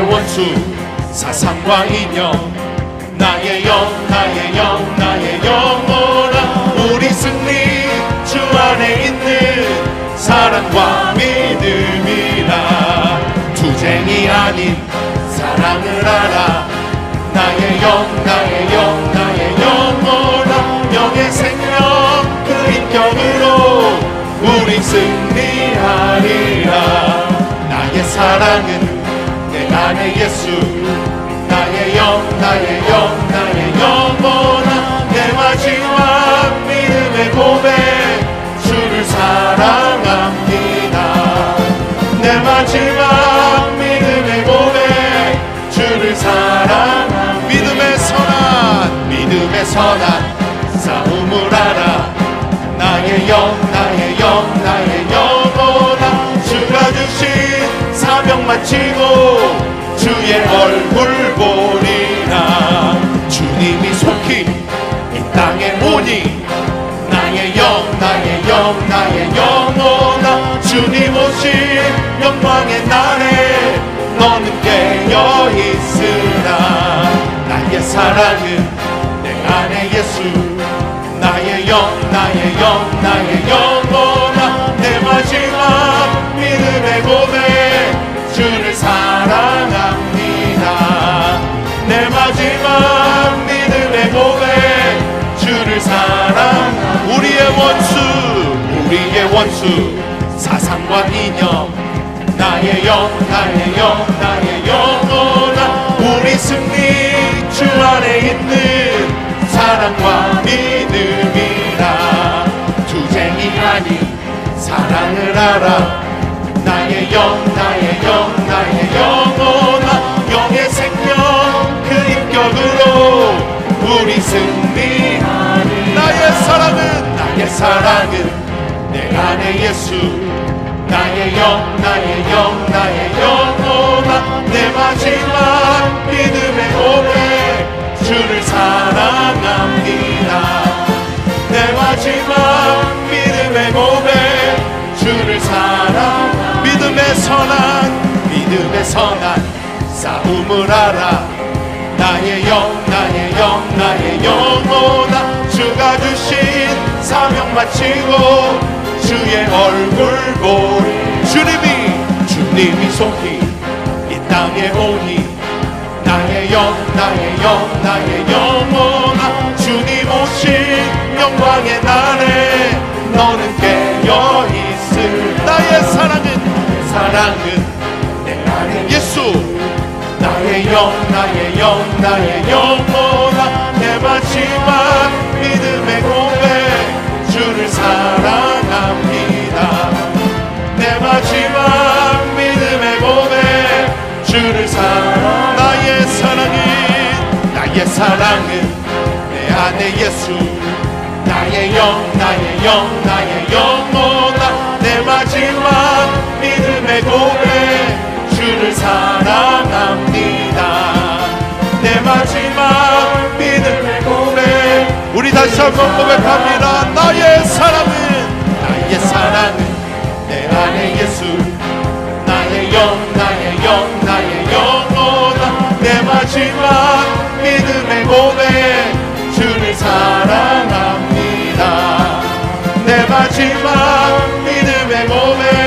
원수 사상과 이념 나의 영 나의 영 나의 영원한 우리 승리. 주 안에 있는 사랑과 믿음이라. 투쟁이 아닌 사랑을 알아. 나의 영 나의 영 나의 영원한 영의 생명. 그 인격으로 우리 승리하리라. 나의 사랑은 내 안에 예수 나의 영 나의 영 나의 영원한 내 마지막 믿음의 고백. 주를 사랑합니다. 내 마지막 믿음의 고백. 주를 사랑합니다. 믿음의 선한 믿음의 선한 싸움을 알아. 나의 영 나의 영 나의 영원한 주가 주신 사명 마치고 영광의 날에 너는 깨어 있으라. 나의 사랑은 내 안에 예수. 나의 영 나의 영 나의 영원한 내 마지막 믿음의 고백. 주를 사랑합니다. 내 마지막 믿음의 고백. 주를 사랑 우리의 원수 우리의 원수. 사상과 이념 나의 영 나의 영 나의 영원한 우리 승리 주 안에 있는 사랑과 믿음이라. 투쟁이 아닌 사랑을 알아. 나의 영 나의 영 나의 영원한 영의 생명 그 인격으로 우리 승리하리 나의 사랑은 나의 사랑은 내 안에 예수 나의 영 나의 영 나의 영원한 내 마지막 믿음의 고백. 주를 사랑합니다. 내 마지막 믿음의 고백. 주를 사랑 믿음의 선한 믿음의 선한 싸움을 알아. 나의 영 나의 영 나의 영원한 주가 주신 사명 마치고 주의 얼굴 보리. 주님이 주님이 속히 이 땅에 오니 나의 영 나의 영 나의 영원한 주님 오신 영광의 날에 너는 깨어 있을 나의 사랑은 사랑은 내 안에 예수. 나의 영 나의 영 나의 영원한 내 마지막 믿음의 고 사랑 나의 사랑은 나의 사랑은 내 안에 예수. 나의 영 나의 영 나의 영원한 내 마지막 믿음의 고백. 주를 사랑합니다. 내 마지막 믿음의 고백. 우리 다시 한번 고백합니다 마지막 믿음의 몸에